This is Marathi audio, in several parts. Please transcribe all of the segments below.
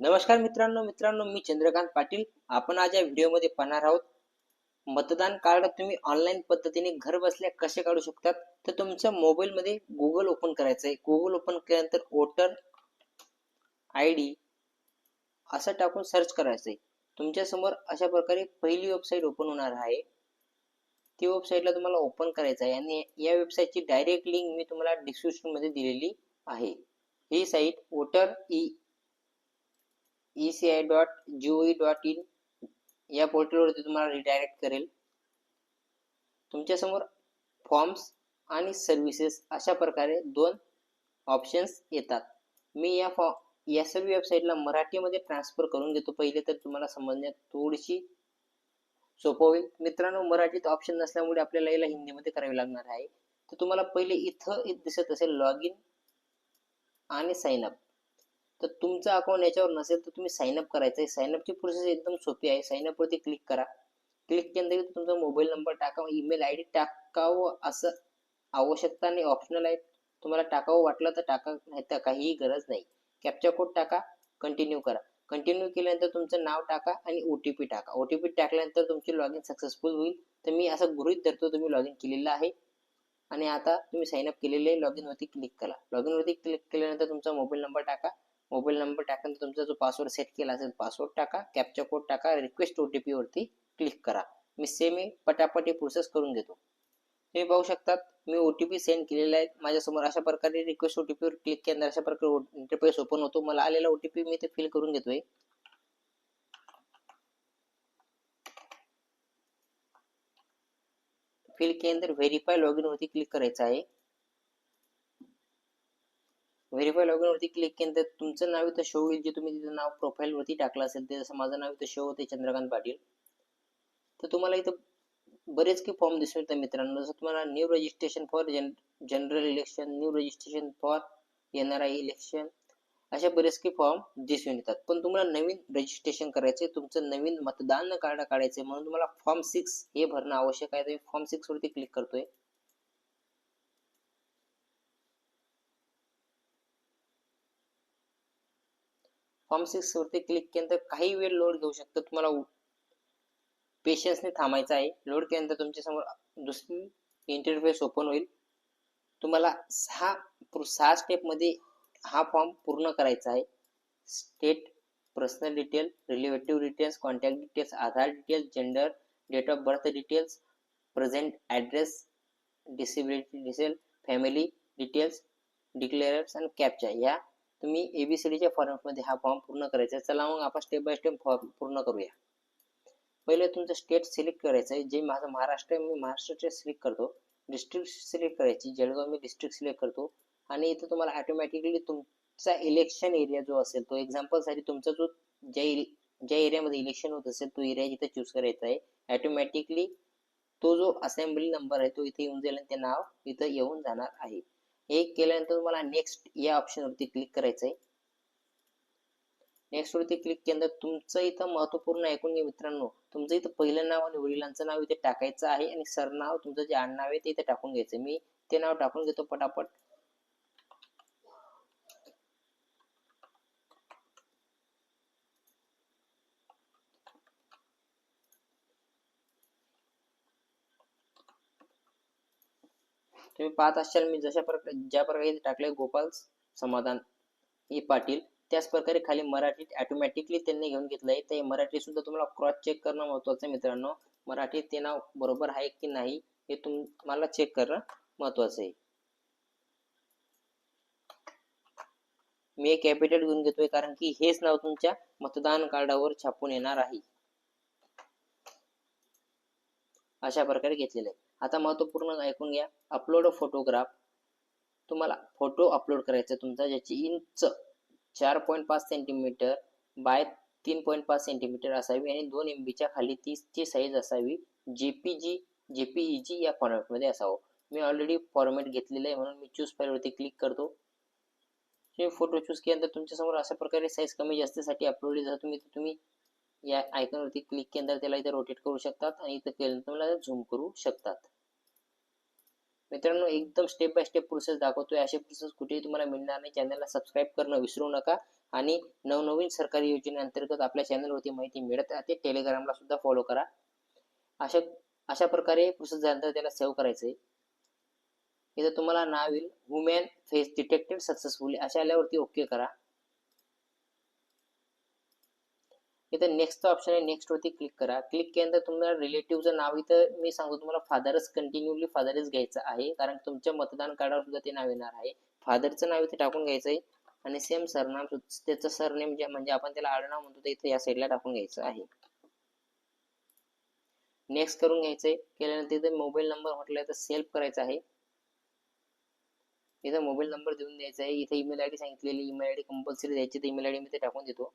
नमस्कार मित्रांनो मित्रांनो मी चंद्रकांत पाटील. आपण आज या व्हिडिओमध्ये पाहणार आहोत मतदान कार्ड तुम्ही ऑनलाईन पद्धतीने घर बसल्या कसे काढू शकतात? तर तुमच्या मोबाईलमध्ये गुगल ओपन करायचं आहे गुगल ओपन केल्यानंतर वोटर आय डी असं टाकून सर्च करायचं आहे तुमच्यासमोर अशा प्रकारे पहिली वेबसाईट ओपन होणार आहे. ती वेबसाईटला तुम्हाला ओपन करायचं आहे आणि या वेबसाईटची डायरेक्ट लिंक मी तुम्हाला डिस्क्रिप्शनमध्ये दिलेली आहे. ही site voter E E C I dot G dot in या पोर्टलवरती तुम्हाला रिडायरेक्ट करेल. तुमच्यासमोर फॉर्म्स आणि सर्व्हिसेस अशा प्रकारे दोन ऑप्शन्स येतात. मी या फॉ या सर्व वेबसाईटला मराठीमध्ये ट्रान्सफर करून घेतो पहिले तर तुम्हाला समजण्यात थोडीशी सोपं होईल. मित्रांनो मराठीत ऑप्शन नसल्यामुळे आपल्याला याला हिंदीमध्ये करावे लागणार आहे. तर तुम्हाला पहिले इथं इथं दिसत असेल लॉग इन आणि साइन अप तर तुमचं अकाउंट याच्यावर नसेल तर तुम्ही साइन अप करायचं आहे. साइन अपची प्रोसेस एकदम सोपी आहे. साइन क्लिक करा. क्लिक केल्यानंतर तुमचा मोबाईल नंबर टाका. ईमेल आय डी टाकावं असं आवश्यकता आणि ऑप्शनल आहे. तुम्हाला टाकावं वाटलं तर टाका. नाही तर काहीही गरज नाही. कॅप्चा कोड टाका. कंटिन्यू करा. कंटिन्यू केल्यानंतर तुमचं नाव टाका आणि ओ टी पी टाका. ओ टी पी टाकल्यानंतर तुमची लॉग इन सक्सेसफुल होईल. तर मी असं गृहित धरतो तुम्ही लॉग इन केलेलं आहे. आणि आता तुम्ही साइन अप केलेले लॉग इनवरती क्लिक करा. लॉग इनवरती क्लिक केल्यानंतर तुमचा मोबाईल नंबर टाका. मोबाईल नंबर टाकल्यानंतर तुमचा जो पासवर्ड सेट केला असेल पासवर्ड टाका कॅप्चा कोड टाका रिक्वेस्ट ओ टी पी वरती क्लिक करा. मी सेम ही पटापट हे प्रोसेस करून घेतो तुम्ही पाहू शकतात मी ओ टी पी सेंड केलेला आहे. माझ्यासमोर अशा प्रकारे रिक्वेस्ट ओ टी पीवर क्लिक केल्यानंतर अशा प्रकारे इंटरफेस ओपन होतो. मला आलेला ओ टी पी मी ते फिल करून घेतोय फिल केल्यानंतर व्हेरीफाय लॉग इन वरती क्लिक करायचं आहे. व्हेरीफाय लॉग इन वरती क्लिक केल्यानंतर तुमचं नाव इथं शो होईल जे तुम्ही तिथं नाव प्रोफाईल वरती टाकलं असेल ते जसं माझं नाव इथं शो होते चंद्रकांत पाटील. तर तुम्हाला इथं बरेच काही फॉर्म दिसून येतात मित्रांनो. जसं तुम्हाला new registration for gen general election new registration for N R I election अशा बरेच काही फॉर्म दिसून येतात. पण तुम्हाला नवीन रजिस्ट्रेशन करायचे तुमचं नवीन मतदान कार्ड काढायचे म्हणून तुम्हाला फॉर्म सिक्स हे भरणं आवश्यक आहे. तर फॉर्म सिक्स वरती क्लिक करतोय. फॉर्म सिक्स वरती क्लिक केल्यानंतर काही वेळ लोड घेऊ शकतो. तुम्हाला पेशन्सने थांबायचं आहे. लोड केल्यानंतर तुमच्यासमोर दुसरी इंटरफेस ओपन होईल. तुम्हाला सहा सहा स्टेपमध्ये हा फॉर्म पूर्ण करायचा आहे. State personal detail relative details contact details Aadhaar details gender date of birth details present address disability detail family details declares आणि कॅप्चा या तुम्ही एबीसीडीच्या फॉर्मॅटमध्ये हा फॉर्म पूर्ण करायचा. आहे चला मग आपण स्टेप बाय स्टेप फॉर्म पूर्ण करूया. पहिले तुमचं स्टेट सिलेक्ट करायचं आहे. जे माझं महाराष्ट्र आहे मी महाराष्ट्राचे सिलेक्ट करतो. डिस्ट्रिक्ट सिलेक्ट करायची. जळगाव मी डिस्ट्रिक्ट सिलेक्ट करतो. आणि इथं तुम्हाला ऑटोमॅटिकली तुमचा इलेक्शन एरिया जो असेल तो एक्झाम्पलसाठी तुमचा जो ज्या ज्या एरियामध्ये इलेक्शन होत असेल तो एरिया जिथे चूज करायचा आहे ऑटोमॅटिकली तो जो असेंब्ली नंबर आहे तो इथे येऊन जाईल आणि ते नाव इथं येऊन जाणार आहे. हे केल्यानंतर तुम्हाला नेक्स्ट या ऑप्शनवरती क्लिक करायचं आहे नेक्स्ट वरती क्लिक केल्यानंतर तुमचं इथं महत्त्वपूर्ण ऐकून घ्या मित्रांनो. तुमचं इथं पहिलं नाव आणि वडिलांचं नाव इथे टाकायचं आहे आणि सरनाव तुमचं जे आडनाव आहे ते इथे टाकून घ्यायचं मी ते नाव टाकून घेतो पटापट. तुम्ही पाहत असाल मी जशा प्रकारे ज्या प्रकारे टाकले गोपाल समाधान ए पाटील त्याच प्रकारे खाली मराठीत ऑटोमॅटिकली त्यांनी घेऊन घेतलंय. ते मराठी सुद्धा तुम्हाला क्रॉस चेक करणं महत्वाचं आहे मित्रांनो. मराठीत ते नाव बरोबर आहे की नाही हे तुम्हाला चेक करणं महत्वाचं आहे. मी कॅपिटल घेऊन घेतोय कारण की हेच नाव तुमच्या मतदान कार्डावर छापून येणार आहे. अशा प्रकारे घेतलेलं आहे. आता महत्त्वपूर्ण ऐकून घ्या. अपलोड फोटोग्राफ तुम्हाला फोटो अपलोड करायचा तुमचा ज्याची इंच चार पॉईंट पाच सेंटीमीटर बाय तीन पॉईंट पाच सेंटीमीटर असावी आणि दोन एम बीच्या खाली तीसची साईज असावी. जेपीजी जी या फॉर्मॅटमध्ये असावं. मी ऑलरेडी फॉर्मॅट घेतलेलं आहे म्हणून मी चूज फाईलवरती क्लिक करतो. तुम्ही फोटो चूज केल्यानंतर तुमच्यासमोर अशा प्रकारे साईज कमी जास्तीसाठी अपलोड जातो. तुम्ही तुम्ही या आयकॉनवरती क्लिक केल्यानंतर त्याला इथे रोटेट करू शकतात आणि इथं केल्यानंतर तुम्हाला झूम करू शकतात. मित्रांनो एकदम स्टेप बाय स्टेप प्रोसेस दाखवतोय. असे प्रोसेस कुठेही तुम्हाला मिळणार नाही. चॅनलला सबस्क्राईब करणं विसरू नका. आणि नवनवीन सरकारी योजनेअंतर्गत आपल्या चॅनलवरती माहिती मिळत राहते. टेलिग्रामला सुद्धा फॉलो करा. अशा अशा प्रकारे प्रोसेस झाल्यानंतर त्याला सेव्ह करायचं आहे इथं तुम्हाला नाव येईल. वुमेन फेस डिटेक्टेड सक्सेसफुली अशा आल्यावरती ओके करा. इथं नेक्स्ट ऑप्शन आहे नेक्स्ट वरती क्लिक करा. क्लिक केल्यानंतर तुम्हाला रिलेटिव्हचं नाव इथं मी सांगतो तुम्हाला फादरच कंटिन्युअली फादरच घ्यायचं आहे. कारण तुमच्या मतदान कार्डावर सुद्धा ते नाव येणार आहे. फादरचं नाव इथे टाकून घ्यायचं आहे. आणि सेम सरनाम त्याचं सरनेम जे म्हणजे आपण त्याला आडनाव म्हणतो ते इथे या साईडला टाकून घ्यायचं आहे. नेक्स्ट करून घ्यायचंय. केल्यानंतर इथे मोबाईल नंबर म्हटलं तर सेल्फ करायचा आहे. इथं मोबाईल नंबर देऊन द्यायचा आहे. इथे ईमेल आय डी सांगितलेली ईमेल आय डी कंपल्सरी द्यायची तर ईमेल आय डी मी ते टाकून देतो.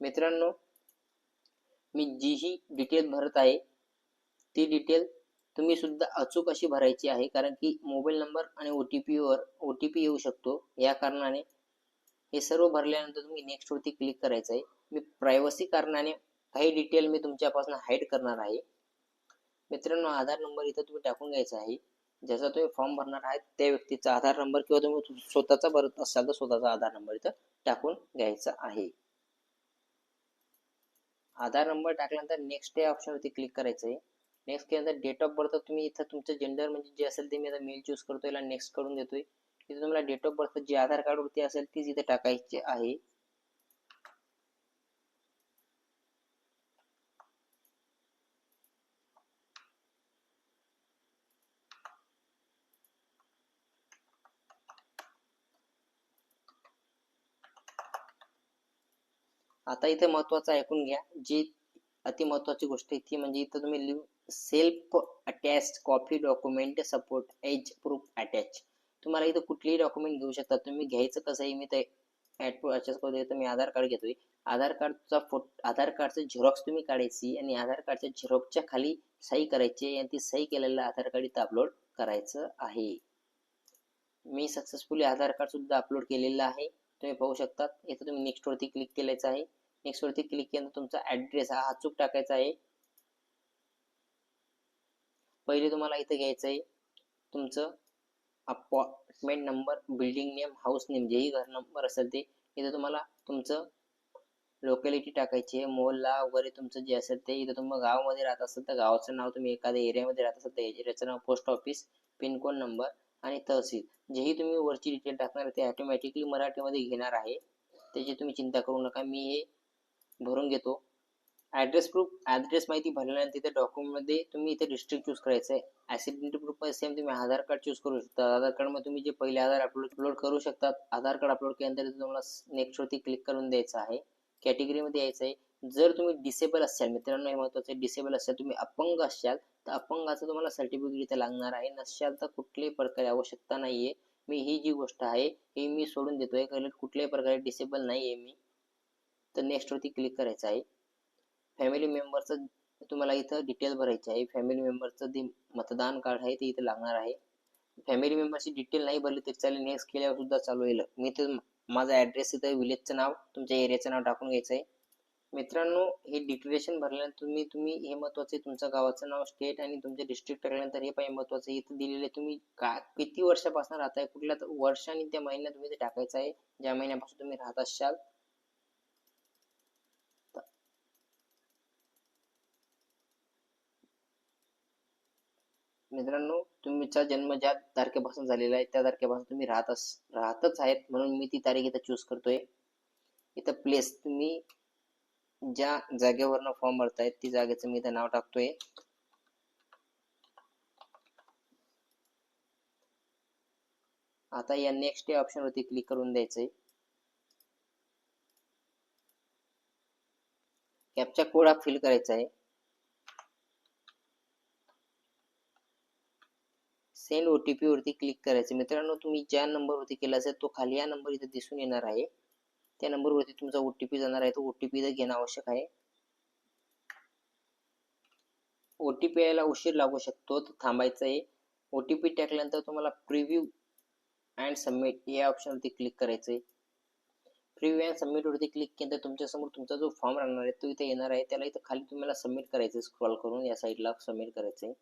मित्रांनो मी जी ही डिटेल भरत आहे ती डिटेल तुम्ही सुद्धा अचूक अशी भरायची आहे कारण की मोबाईल नंबर आणि ओ टी पीवर ओ टी पी येऊ शकतो. या कारणाने हे सर्व भरल्यानंतर तुम्ही नेक्स्ट वरती क्लिक करायचं आहे. मी प्रायव्हसी कारणाने काही डिटेल मी तुमच्यापासून हाईड करणार आहे. मित्रांनो आधार नंबर इथं तुम्ही टाकून घ्यायचा आहे. ज्याचा तुम्ही फॉर्म भरणार आहे त्या व्यक्तीचा आधार नंबर किंवा तुम्ही स्वतःचा भरत असाल तर स्वतःचा आधार नंबर इथं टाकून घ्यायचा आहे. आधार नंबर टाकल्यानंतर नेक्स्ट या ऑप्शनवरती क्लिक करायचं आहे नेक्स्ट केल्यानंतर डेट ऑफ बर्थ तुम्ही इथं तुमचं जेंडर म्हणजे जे असेल ते मी आता मेल चूज करतोय याला नेक्स्ट करून देतोय. इथे तुम्हाला डेट ऑफ बर्थ जे आधार कार्ड वरती असेल तीच इथे टाकायची आहे. आता इथे महत्वाचं ऐकून घ्या. जी अति महत्वाची गोष्ट आहे ती म्हणजे इथं तुम्ही लिहू self attach copy document support age proof attach तुम्हाला इथं कुठलेही डॉक्युमेंट घेऊ शकता. तुम्ही घ्यायचं कसं आहे मी ते ऍड अटॅच करू देतो. मी आधार कार्ड घेतोय. आधार कार्डचा फोटो आधार कार्डचं झेरॉक्स तुम्ही काढायची आणि आधार कार्डच्या झेरॉक्सच्या खाली सही करायची आणि ती सही केलेलं आधार कार्ड इथं अपलोड करायचं आहे. मी सक्सेसफुली आधार कार्ड सुद्धा अपलोड केलेलं आहे. तुम्ही पाहू शकता इथं तुम्ही नेक्स्ट वरती क्लिक केल्याचं आहे. नेक्स्ट वरती क्लिक केल्यानंतर तुमचा ऍड्रेस हा अचूक टाकायचा आहे. पहिले तुम्हाला इथं घ्यायचं आहे. तुमचं apartment number building name house name जेही घर नंबर असेल ते इथं तुम्हाला तुमचं लोकॅलिटी टाकायची आहे. मोहल्ला वगैरे तुमचं जे असेल ते इथं तुम्ही गावामध्ये राहत असाल तर गावाचं नाव तुम्ही एखाद्या एरियामध्ये राहत असाल तर एरियाचं नाव पोस्ट ऑफिस पिनकोड नंबर आणि तहसील. जेही तुम्ही वरची डिटेल टाकणार ते ऑटोमॅटिकली मराठीमध्ये घेणार आहे. त्याची तुम्ही चिंता करू नका. मी हे भरून घेतो. ॲड्रेस प्रूफ ॲड्रेस माहिती भरल्यानंतर तिथे डॉक्युमेंटमध्ये तुम्ही इथे डिस्ट्रिक्ट चूज करायचं आहे. ॲसिडेंटी प्रूफ सेम तुम्ही आधार कार्ड चूज करू शकता. आधार कार्डमध्ये तुम्ही जे पहिले आधार अपलोड अपलोड करू शकतात आधार कार्ड अपलोड केल्यानंतर तुम्हाला नेक्स्टवरती क्लिक करून द्यायचं आहे. कॅटेगरीमध्ये यायचं आहे. जर तुम्ही डिसेबल असाल मित्रांनो हे महत्वाचं डिसेबल असाल तुम्ही अपंग असाल तर अपंगाचं तुम्हाला सर्टिफिकेट इथे लागणार आहे. नसाल तर कुठल्याही प्रकारे आवश्यकता नाहीये. मी ही जी गोष्ट आहे ही मी सोडून देतोय. कारण कुठल्याही प्रकारे डिसेबल नाही आहे मी. तर नेक्स्ट वरती क्लिक करायचं आहे. फॅमिली मेंबरचं तुम्हाला इथं डिटेल भरायची आहे. फॅमिली मेंबरचं जे मतदान कार्ड आहे ते इथे लागणार आहे. फॅमिली मेंबरची डिटेल नाही भरली तरी चालेल. नेक्स्ट केल्यावर सुद्धा चालू येईल मी तर माझा ऍड्रेस इथं विलेजचं नाव तुमच्या एरियाचं नाव टाकून घ्यायचं आहे. मित्रांनो हे डिक्लेरेशन भरल्यानंतर तुम्ही तुम्ही हे महत्वाचं तुमचं गावाचं नाव स्टेट आणि तुमचे डिस्ट्रिक्ट टाकल्यानंतर हे पाहिजे महत्वाचं इथं दिलेले तुम्ही का किती वर्षापासून राहताय? कुठल्या वर्ष आणि त्या महिन्यात तुम्ही ते टाकायचं आहे? ज्या महिन्यापासून तुम्ही राहत असाल? मित्रांनो तुमचा जन्म ज्या तारखेपासून झालेला आहे त्या तारखेपासून तुम्ही राहत राहतच आहेत. म्हणून मी ती तारीख इथं चूज करतोय. इथं प्लेस तुम्ही ज्या जागेवरनं फॉर्म भरतायत ती जागेचं मी इथं नाव टाकतोय. आता या नेक्स्ट ऑप्शन वरती क्लिक करून द्यायचंय. कॅपचा कोड हा फिल करायचा आहे. सेंड ओ टी पी वरती क्लिक करायचं. मित्रांनो तुम्ही ज्या नंबरवरती केला असेल तो खाली या नंबर इथे दिसून येणार आहे. त्या नंबरवरती तुमचा ओ टी पी जाणार आहे. तो ओ टी पी घेणं आवश्यक आहे. ओ टी पी यायला उशीर लागू शकतो. तर थांबायचं आहे ओ टी पी टाकल्यानंतर तुम्हाला प्रिव्ह्यू अँड सबमिट या ऑप्शनवरती क्लिक करायचं आहे प्रिव्ह्यू अँड सबमिटवरती क्लिक केलं तर तुमचा जो फॉर्म राहणार आहे तो इथे येणार आहे. त्याला इथं खाली तुम्हाला सबमिट करायचं स्क्रॉल करून या साईडला सबमिट करायचंय.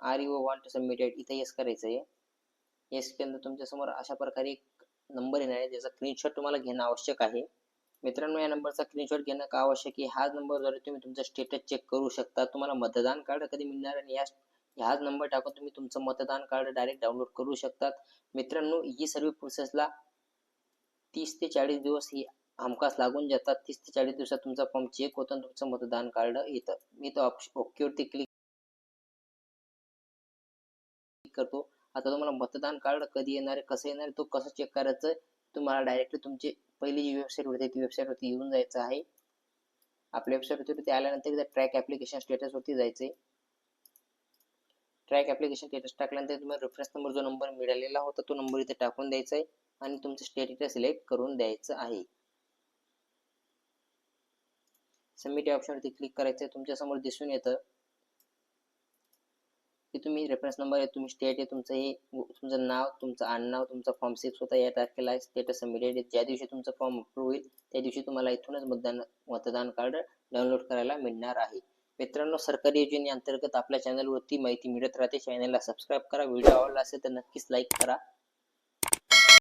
Are you want to submit इथे येस करायचं आहे या केल्यानंतर तुमच्यासमोर अशा प्रकारे एक नंबर येणार आहे ज्याचा स्क्रीनशॉट तुम्हाला घेणं आवश्यक आहे. मित्रांनो या नंबरचा स्क्रीनशॉट घेणं का आवश्यक आहे? हाच नंबरद्वारे तुम्ही तुमचं स्टेटस चेक करू शकता तुम्हाला मतदान कार्ड कधी मिळणार आणि या ह्याच नंबर टाकून तुम्ही तुमचं मतदान कार्ड डायरेक्ट डाउनलोड करू शकतात. मित्रांनो ही सर्व प्रोसेसला तीस ते चाळीस दिवस ही हमखास लागून जातात. तीस ते चाळीस दिवसात तुमचा फॉर्म चेक होतो आणि तुमचं मतदान कार्ड येतं. मी तो ओकेवरती क्लिक करतो. आता तुम्हाला मतदान कार्ड कधी येणार आहे कसं येणार आहे तो कसं चेक करायचं तुम्हाला डायरेक्टली तुमची पहिली जी वेबसाईट होती ती वेबसाईटवरती येऊन जायचं आहे. आपल्या वेबसाईटवरती आल्यानंतर ट्रॅक ऍप्लिकेशन स्टेटस वरती आहे. ट्रॅक ऍप्लिकेशन स्टेटस टाकल्यानंतर तुम्हाला रेफरन्स नंबर जो नंबर मिळालेला होता तो नंबर इथे टाकून द्यायचा आहे आणि तुमचं स्टेट इथे सिलेक्ट करून द्यायचं आहे. सबमिट या ऑप्शनवरती क्लिक करायचं आहे तुमच्यासमोर दिसून येतं. की तुम्ही रेफरन्स नंबर आहे तुम्ही स्टेट आहे तुमचं हे तुमचं नाव तुमचं आडनाव तुमचा फॉर्म सिक्स होता या तारखेला स्टेटस सबमिटेड ज्या दिवशी तुमचा फॉर्म अप्रूव्ह होईल त्या दिवशी तुम्हाला इथूनच मतदान मतदान कार्ड डाउनलोड करायला मिळणार आहे. मित्रांनो सरकारी योजनेअंतर्गत आपल्या चॅनलवरती माहिती मिळत राहते. चॅनलला सबस्क्राईब करा. व्हिडिओ आवडला असेल तर नक्कीच लाईक करा.